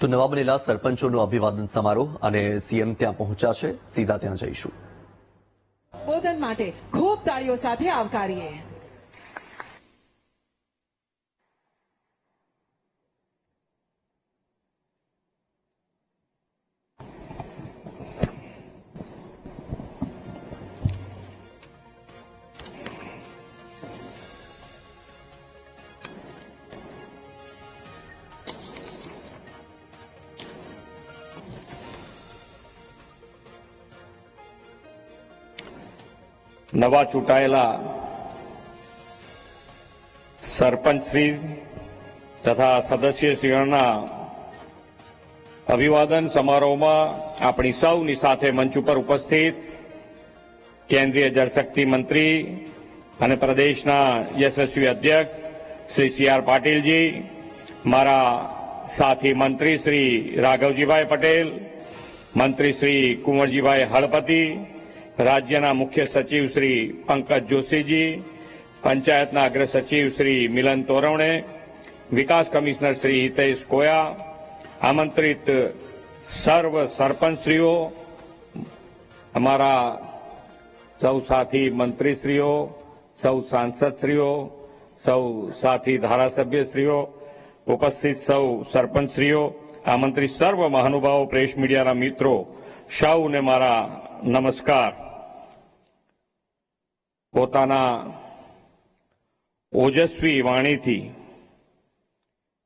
તો નવા બનેલા સરપંચોનું અભિવાદન સમારોહ અને સીએમ ત્યાં પહોંચ્યા છે. સીધા ત્યાં જઈશું. સંબોધન માટે ખૂબ તાળીઓ સાથે આવકારીએ. નવા ચૂંટાયેલા સરપંચશ્રી તથા સદસ્યશ્રીઓના અભિવાદન સમારોહમાં આપણી સૌની સાથે મંચ ઉપર ઉપસ્થિત કેન્દ્રીય જળશક્તિ મંત્રી અને પ્રદેશના યશસ્વી અધ્યક્ષ શ્રી સી આર પાટીલજી, મારા સાથી મંત્રી શ્રી રાઘવજીભાઈ પટેલ, મંત્રી શ્રી કુંવરજીભાઈ હળપતિ રાજ્યના મુખ્ય સચિવ શ્રી પંકજ જોશીજી, પંચાયતના અગ્ર સચિવ શ્રી મિલન તોરવણે, વિકાસ કમિશનર શ્રી હિતેશ કોયા, આમંત્રિત સર્વ સરપંચશ્રીઓ, અમારા સૌ સાથી મંત્રીશ્રીઓ, સૌ સાંસદશ્રીઓ, સૌ સાથી ધારાસભ્યશ્રીઓ, ઉપસ્થિત સૌ સરપંચશ્રીઓ, આમંત્રિત સર્વ મહાનુભાવો, પ્રેસ મીડિયાના મિત્રો, સૌને મારા નમસ્કાર. પોતાના ઓજસ્વી વાણીથી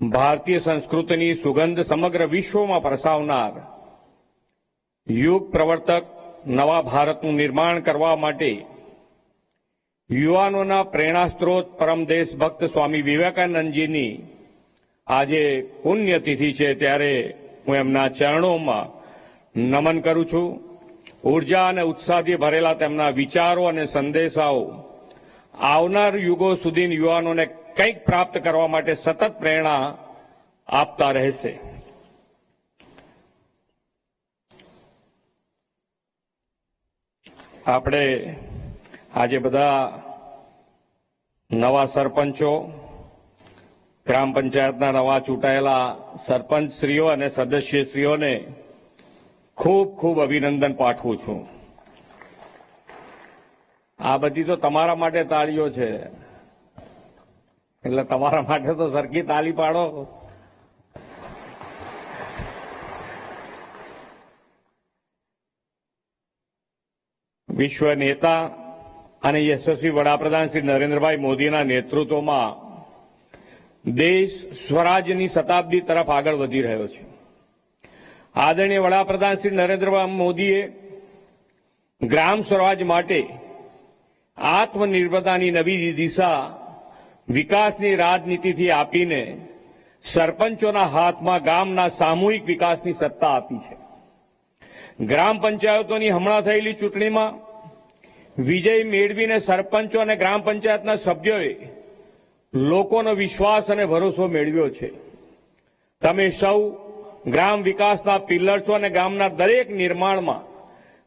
ભારતીય સંસ્કૃતિની સુગંધ સમગ્ર વિશ્વમાં પ્રસાવનાર યુગ પ્રવર્તક નવા ભારતનું નિર્માણ કરવા માટે યુવાનોના પ્રેરણાસ્ત્રોત પરમ દેશભક્ત સ્વામી વિવેકાનંદજીની આજે પુણ્યતિથિ છે ત્યારે હું એમના ચરણોમાં નમન કરું છું. ઊર્જા અને ઉત્સાહથી ભરેલા તેમના વિચારો અને સંદેશાઓ આવનાર યુગો સુધી યુવાનોને કંઈક પ્રાપ્ત કરવા માટે સતત પ્રેરણા આપતા રહેશે. આપણે આજે બધા નવા સરપંચો, ગ્રામ પંચાયતના નવા ચૂંટાયેલા સરપંચશ્રીઓ અને સદસ્યશ્રીઓને ખૂબ ખૂબ અભિનંદન પાઠવું છું. આ બધી તો તમારા માટે તાળીઓ છે. એટલે તમારા માટે તો સરખી તાળી પાડો. વિશ્વ નેતા અને યશસ્વી વડાપ્રધાન શ્રી નરેન્દ્રભાઈ મોદીના નેતૃત્વમાં દેશ સ્વરાજની શતાબ્દી તરફ આગળ વધી રહ્યો છે. આદરણીય વડાપ્રધાન શ્રી નરેન્દ્રભાઈ મોદીએ ગ્રામ સ્વરાજ માટે આત્મનિર્ભરતાની નવી દિશા વિકાસની રાજનીતિથી આપીને સરપંચોના હાથમાં ગામના સામૂહિક વિકાસની સત્તા આપી છે. ગ્રામ પંચાયતોની હમણાં થયેલી ચૂંટણીમાં વિજય મેળવીને સરપંચો અને ગ્રામ પંચાયતના સભ્યોએ લોકોનો વિશ્વાસ અને ભરોસો મેળવ્યો છે. તમે સૌ ગ્રામ વિકાસના પિલ્લર છો અને ગામના દરેક નિર્માણમાં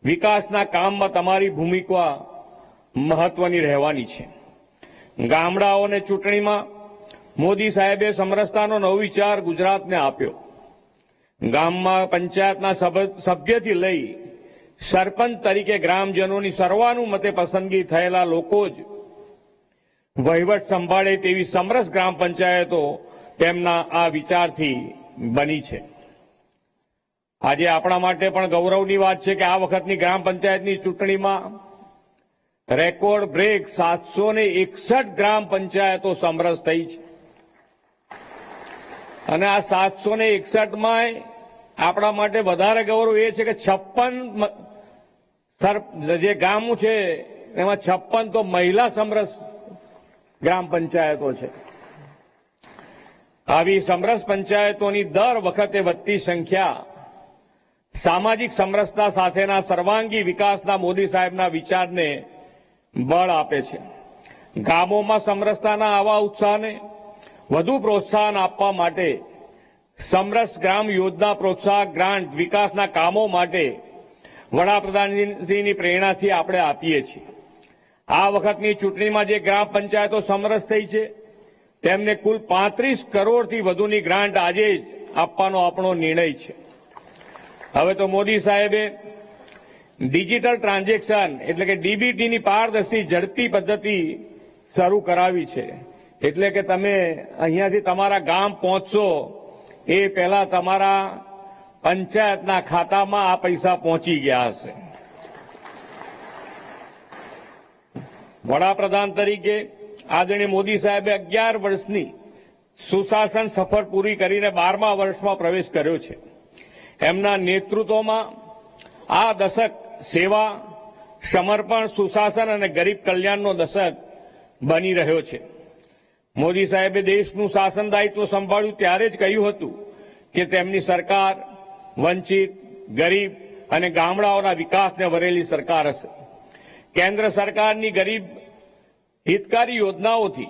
વિકાસના કામમાં તમારી ભૂમિકા મહત્વની રહેવાની છે. ગામડાઓને ચૂંટણીમાં મોદી સાહેબે સમરસતાનો નવો વિચાર ગુજરાતને આપ્યો. ગામમાં પંચાયતના સભ- સભ્યથી લઈ સરપંચ તરીકે ગ્રામજનોની સર્વાનુમતે પસંદગી થયેલા લોકો જ વહીવટ સંભાળે તેવી સમરસ ગ્રામ પંચાયતો તેમના આ વિચારથી બની છે. આજે આપણા માટે પણ ગૌરવની વાત છે કે આ વખતની ગ્રામ પંચાયતની ચૂંટણીમાં રેકોર્ડ બ્રેક સાતસો એકસઠ ગ્રામ પંચાયતો સમરસ થઈ છે. અને આ સાતસો ને એકસઠમાં આપણા માટે વધારે ગૌરવ એ છે કે છપ્પન જે ગામ છે, એમાં છપ્પન તો મહિલા સમરસ ગ્રામ પંચાયતો છે. આવી સમરસ પંચાયતોની દર વખતે વધતી સંખ્યા સામાજિક સમરસતા સાથેના સર્વાંગી વિકાસના મોદી સાહેબના વિચારને બળ આપે છે. ગામોમાં સમરસતાના આવા ઉત્સાહને વધુ પ્રોત્સાહન આપવા માટે સમરસ ગ્રામ યોજના પ્રોત્સાહક ગ્રાન્ટ વિકાસના કામો માટે વડાપ્રધાનજીની પ્રેરણાથી આપણે આપીએ છીએ. આ વખતની ચૂંટણીમાં જે ગ્રામ પંચાયતો સમરસ થઈ છે, તેમને કુલ પાંત્રીસ કરોડથી વધુની ગ્રાન્ટ આજે જ આપવાનો આપણો નિર્ણય છે. હવે તો મોદી સાહેબે ડિજિટલ ટ્રાન્ઝેક્શન એટલે કે ડીબીટીની પારદર્શી ઝડપી પદ્ધતિ શરૂ કરાવી છે. એટલે કે તમે અહીંયાથી તમારા ગામ પહોંચશો, એ પહેલા તમારા પંચાયતના ખાતામાં આ પૈસા પહોંચી ગયા હશે. વડાપ્રધાન તરીકે આદરણીય મોદી સાહેબે અગિયાર વર્ષની સુશાસન સફર પૂરી કરીને બારમા વર્ષમાં પ્રવેશ કર્યો છે. એમના નેતૃત્વમાં આ દશક સેવા, સમર્પણ, સુશાસન અને ગરીબ કલ્યાણનો દશક બની રહ્યો છે. મોદી સાહેબે દેશનું શાસન દાયિત્વ સંભાળ્યું ત્યારે જ કહ્યું હતું કે તેમની સરકાર વંચિત, ગરીબ અને ગામડાઓના વિકાસને વરેલી સરકાર હશે. કેન્દ્ર સરકારની ગરીબ હિતકારી યોજનાઓથી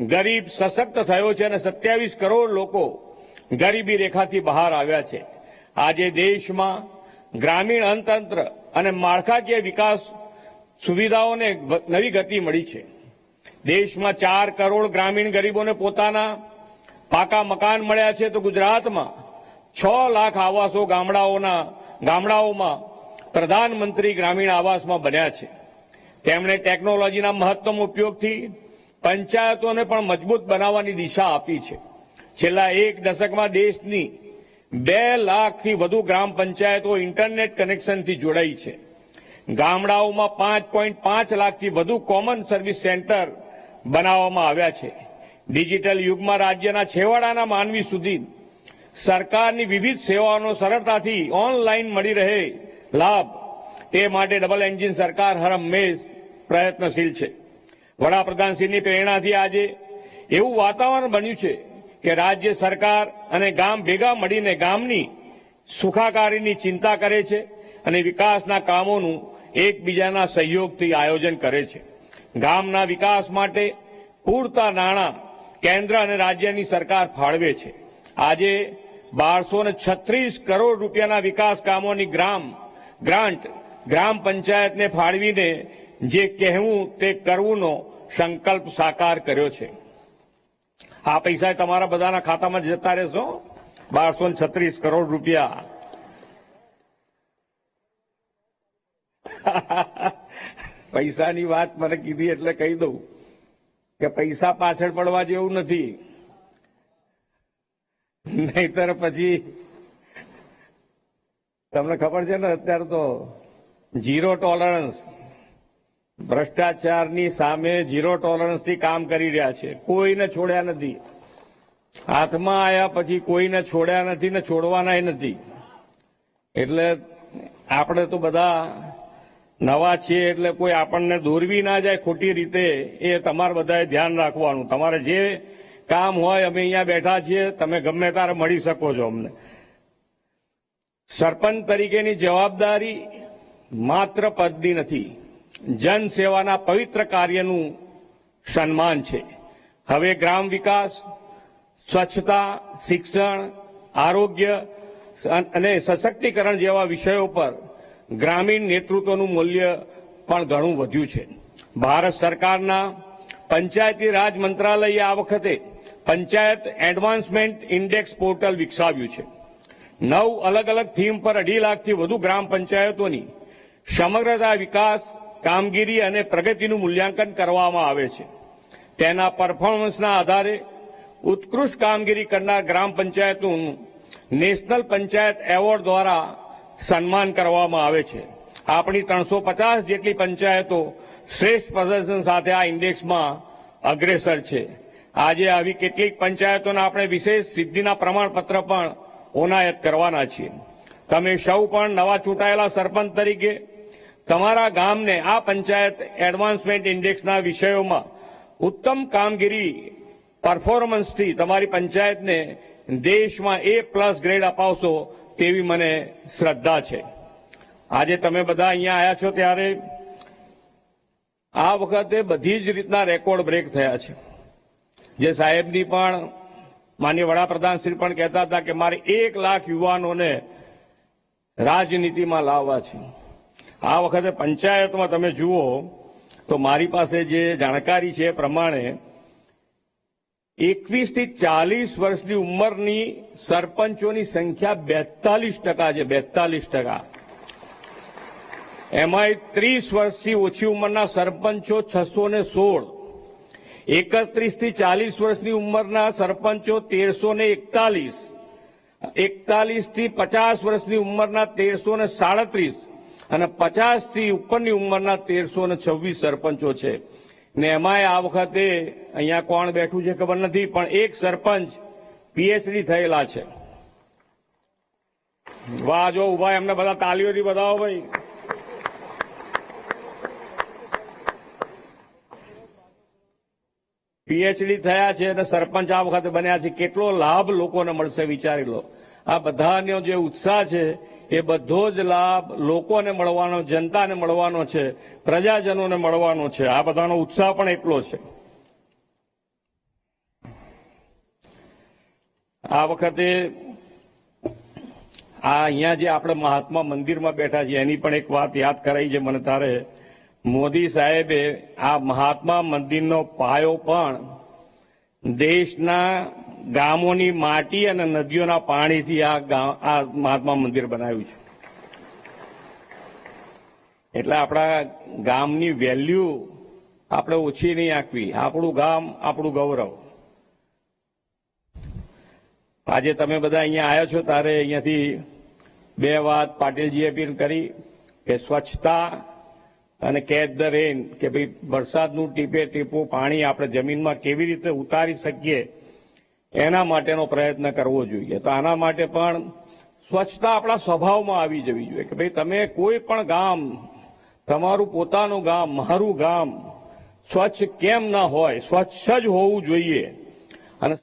ગરીબ સશક્ત થયો છે અને સત્યાવીસ કરોડ લોકો ગરીબી રેખાથી બહાર આવ્યા છે. આજે દેશમાં ગ્રામીણ અર્થતંત્ર અને માળખાકીય વિકાસ સુવિધાઓને નવી ગતિ મળી છે. દેશમાં ચાર કરોડ ગ્રામીણ ગરીબોને પોતાના પાકા મકાન મળ્યા છે તો ગુજરાતમાં છ લાખ આવાસો ગામડાઓના, ગામડાઓમાં પ્રધાનમંત્રી ગ્રામીણ આવાસમાં બન્યા છે. તેમણે ટેકનોલોજીના મહત્તમ ઉપયોગથી પંચાયતોને પણ મજબૂત બનાવવાની દિશા આપી છે. છેલ્લા એક દશકમાં દેશની બે લાખથી વધુ ગ્રામ પંચાયતો ઇન્ટરનેટ કનેક્શનથી જોડાઈ છે. ગામડાઓમાં પાંચ પોઈન્ટ પાંચ લાખથી વધુ કોમન સર્વિસ સેન્ટર બનાવવામાં આવ્યા છે. ડિજિટલ યુગમાં રાજ્યના છેવાડાના માનવી સુધી સરકારની વિવિધ સેવાઓનો સરળતાથી ઓનલાઈન મળી રહે લાભ. તે માટે ડબલ એન્જિન સરકાર હર હંમેશ પ્રયત્નશીલ છે. વડાપ્રધાનશ્રીની પ્રેરણાથી આજે એવું વાતાવરણ બન્યું છે કે રાજ્ય સરકાર અને ગામ ભેગા મળીને ગામની સુખાકારીની ચિંતા કરે છે અને વિકાસના કામોનું એકબીજાના સહયોગથી આયોજન કરે છે. ગામના વિકાસ માટે પૂરતા નાણાં કેન્દ્ર અને રાજ્યની સરકાર ફાળવે છે. આજે બારસો છત્રીસ કરોડ રૂપિયાના વિકાસ કામોની ગ્રામ, ગ્રાન્ટ ગ્રામ પંચાયતને ફાળવીને જે કહેવું તે કરવુંનો સંકલ્પ સાકાર કર્યો છે. આ પૈસા તમારા બધાના ખાતામાં જતા રહેશો. બારસો છત્રીસ કરોડ રૂપિયા. પૈસાની વાત મને કીધી એટલે કહી દઉં કે પૈસા પાછળ પડવા જેવું નથી. નહીતર પછી તમને ખબર છે ને અત્યારે તો ઝીરો ટોલરન્સ ભ્રષ્ટાચારની સામે ઝીરો ટોલરન્સથી કામ કરી રહ્યા છે. કોઈને છોડ્યા નથી. હાથમાં આવ્યા પછી કોઈને છોડ્યા નથી ને છોડવાનાય નથી. એટલે આપણે તો બધા નવા છીએ એટલે કોઈ આપણને દોરવી ના જાય ખોટી રીતે, એ તમારે બધાએ ધ્યાન રાખવાનું. તમારે જે કામ હોય અમે અહીંયા બેઠા છીએ, તમે ગમે ત્યારે મળી શકો છો અમને. સરપંચ તરીકેની જવાબદારી માત્ર પદની નથી. જન સેવાના પવિત્ર કાર્યનું સન્માન છે. હવે ગ્રામ વિકાસ, સ્વચ્છતા, શિક્ષણ, આરોગ્ય અને સશક્તિકરણ જેવા વિષયો પર ગ્રામીણ નેતૃત્વનું મૂલ્ય પણ ઘણું વધ્યું છે. ભારત સરકારના પંચાયતી રાજ મંત્રાલયે આ વખતે પંચાયત એડવાન્સમેન્ટ ઇન્ડેક્સ પોર્ટલ વિકસાવ્યું છે. નવ અલગ અલગ થીમ પર અઢી લાખથી વધુ ગ્રામ પંચાયતોની સમગ્રતા વિકાસ કામગીરી અને પ્રગતિનું મૂલ્યાંકન કરવામાં આવે છે. તેના પરફોર્મન્સના આધારે ઉત્કૃષ્ટ કામગીરી કરનાર ગ્રામ પંચાયતનું નેશનલ પંચાયત એવોર્ડ દ્વારા સન્માન કરવામાં આવે છે. આપણી ત્રણસો પચાસ જેટલી પંચાયતો શ્રેષ્ઠ પ્રદર્શન સાથે આ ઇન્ડેક્સમાં અગ્રેસર છે. આજે આવી કેટલીક પંચાયતોને આપણે વિશેષ સિદ્ધિના પ્રમાણપત્ર પણ ઓનાયત કરવાના છીએ. તમે સૌ પણ નવા ચૂંટાયેલા સરપંચ તરીકે તમારા ગામને આ પંચાયત એડવાન્સમેન્ટ ઇન્ડેક્સના વિષયોમાં ઉત્તમ કામગીરી પરફોર્મન્સથી તમારી પંચાયતને દેશમાં એ પ્લસ ગ્રેડ અપાવશો તેવી મને શ્રદ્ધા છે. આજે તમે બધા અહીંયા આવ્યા છો ત્યારે આ વખતે બધી જ રીતના રેકોર્ડ બ્રેક થયા છે. જે સાહેબની પણ માન્ય વડાપ્રધાન શ્રી પણ કહેતા હતા કે મારે એક લાખ યુવાનોને રાજનીતિમાં લાવવા છે. આ વખતે પંચાયતમાં તમે જુઓ તો મારી પાસે જે જાણકારી છે એ પ્રમાણે એકવીસથી ચાલીસ વર્ષની ઉંમરની સરપંચોની સંખ્યા બેતાલીસ ટકા છે, બેતાલીસ ટકા. એમાંય ત્રીસ વર્ષથી ઓછી ઉંમરના સરપંચો છસો ને સોળ. એકત્રીસથી ચાલીસ વર્ષની ઉંમરના સરપંચો તેરસો ને એકતાલીસ. એકતાલીસથી પચાસ વર્ષની ઉંમરના તેરસો ને સાડત્રીસ. અને પચાસથી ઉપરની ઉંમરના તેરસો ને છવ્વીસ સરપંચો છે. ને એમાંય આ વખતે અહીંયા કોણ બેઠું છે ખબર નથી, પણ એક સરપંચ પીએચડી થયેલા છે. વાહ, જો ઊભા એમને બધા તાલીઓથી બતાવો ભાઈ. પીએચડી થયા છે અને સરપંચ આ વખતે બન્યા છે. કેટલો લાભ લોકોને મળશે વિચારી લો. આ બધાનો જે ઉત્સાહ છે એ બધો જ લાભ લોકોને મળવાનો, જનતાને મળવાનો છે, પ્રજાજનોને મળવાનો છે. આ બધાનો ઉત્સાહ પણ એટલો છે. આ વખતે આ અહીંયા જે આપણે મહાત્મા મંદિરમાં બેઠા છીએ, એની પણ એક વાત યાદ કરાઈ છે મને તારે. મોદી સાહેબે આ મહાત્મા મંદિરનો પાયો પણ દેશના ગામોની માટી અને નદીઓના પાણીથી આ આ મહાત્મા મંદિર બનાવ્યું છે. એટલે આપણા ગામની વેલ્યુ આપણે ઓછી નહીં આંકવી આપણું ગામ આપણું ગૌરવ. આજે તમે બધા અહીંયા આવ્યા છો, તારે અહીંયાથી બે વાત પાટીલજીએ પણ કરી કે સ્વચ્છતા અને કેચ ધ રેન, કે ભાઈ વરસાદનું ટીપે ટીપું પાણી આપણે જમીનમાં કેવી રીતે ઉતારી શકીએ એના માટેનો પ્રયત્ન કરવો જોઈએ. તો આના માટે પણ સ્વચ્છતા આપણા સ્વભાવમાં આવી જવી જોઈએ કે ભાઈ તમે કોઈ પણ ગામ, તમારું પોતાનું ગામ, મારું ગામ સ્વચ્છ કેમ ન હોય, સ્વચ્છ જ હોવું જોઈએ. અને